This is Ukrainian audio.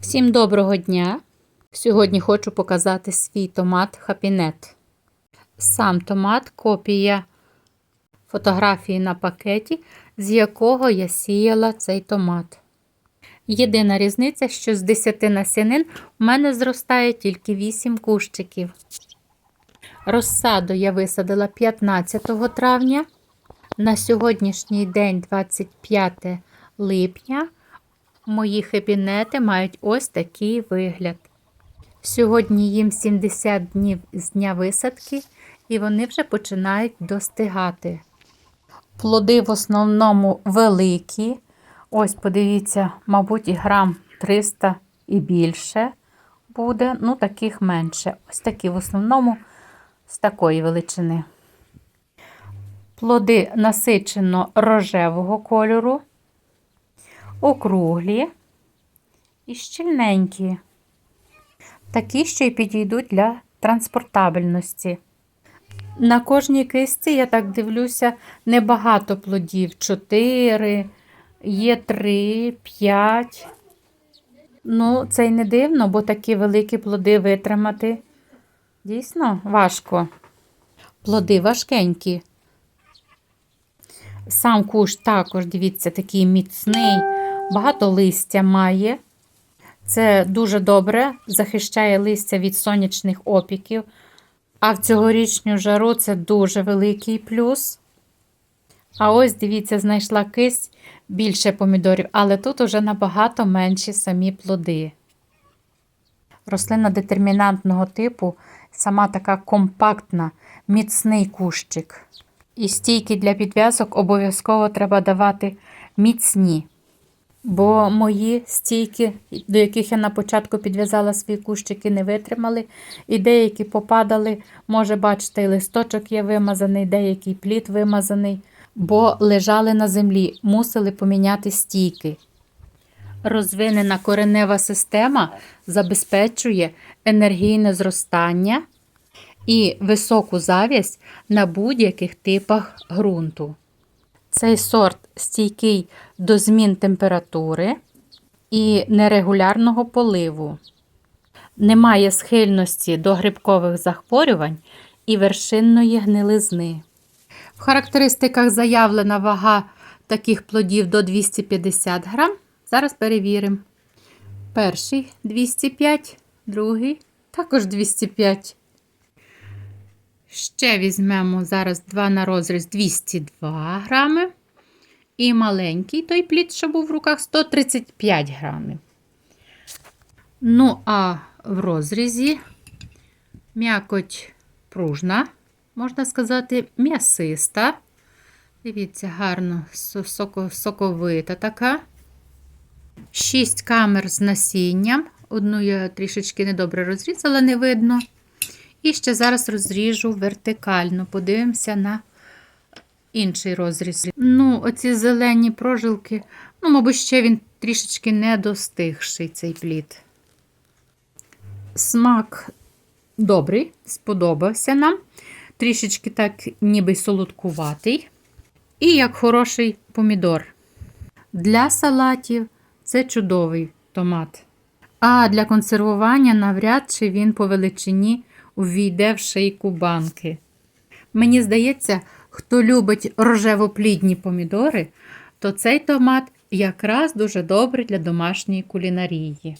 Всім доброго дня! Сьогодні хочу показати свій томат Хапінет. Сам томат копія фотографії на пакеті, з якого я сіяла цей томат. Єдина різниця, що з 10 насінин у мене зростає тільки 8 кущиків. Розсаду я висадила 15 травня. На сьогоднішній день, 25 липня, мої хепінети мають ось такий вигляд. Сьогодні їм 70 днів з дня висадки, і вони вже починають достигати. Плоди в основному великі. Ось, подивіться, мабуть, і грам 300 і більше буде, ну, таких менше. Ось такі в основному з такої величини. Плоди насичено рожевого кольору, округлі і щільненькі. Такі, що й підійдуть для транспортабельності. На кожній кисті, я так дивлюся, небагато плодів. 4, є 3, 5. Ну, це й не дивно, бо такі великі плоди витримати дійсно важко. Плоди важкенькі. Сам куш також, дивіться, такий міцний, багато листя має. Це дуже добре захищає листя від сонячних опіків. А в цьогорічню жару це дуже великий плюс. А ось, дивіться, знайшла кисть більше помідорів, але тут уже набагато менші самі плоди. Рослина детермінантного типу, сама така компактна, міцний кущик. І стійки для підв'язок обов'язково треба давати міцні. Бо мої стійки, до яких я на початку підв'язала свої кущики, не витримали. І деякі попадали, може, бачите, і листочок є вимазаний, деякий плід вимазаний, бо лежали на землі, мусили поміняти стійки. Розвинена коренева система забезпечує енергійне зростання і високу завість на будь-яких типах ґрунту. Цей сорт стійкий до змін температури і нерегулярного поливу. Немає схильності до грибкових захворювань і вершинної гнилизни. В характеристиках заявлена вага таких плодів до 250 грам. Зараз перевіримо. Перший 205, другий також 205. Ще візьмемо зараз два на розріз 202 грами. І маленький той плід, що був в руках, 135 грамів. Ну, а в розрізі м'якоть пружна, можна сказати, м'ясиста. Дивіться, гарно, соковита така. 6 камер з насінням. Одну я трішечки недобре розрізала, не видно. І ще зараз розріжу вертикально. Подивимося на інший розріз. Ну, оці зелені прожилки, ну, мабуть, ще він трішечки не достигший цей плід. Смак добрий, сподобався нам. Трішечки так, ніби солодкуватий. І як хороший помідор. Для салатів це чудовий томат. А для консервування навряд чи він по величині увійде в шийку банки. Мені здається, хто любить рожевоплідні помідори, то цей томат якраз дуже добрий для домашньої кулінарії.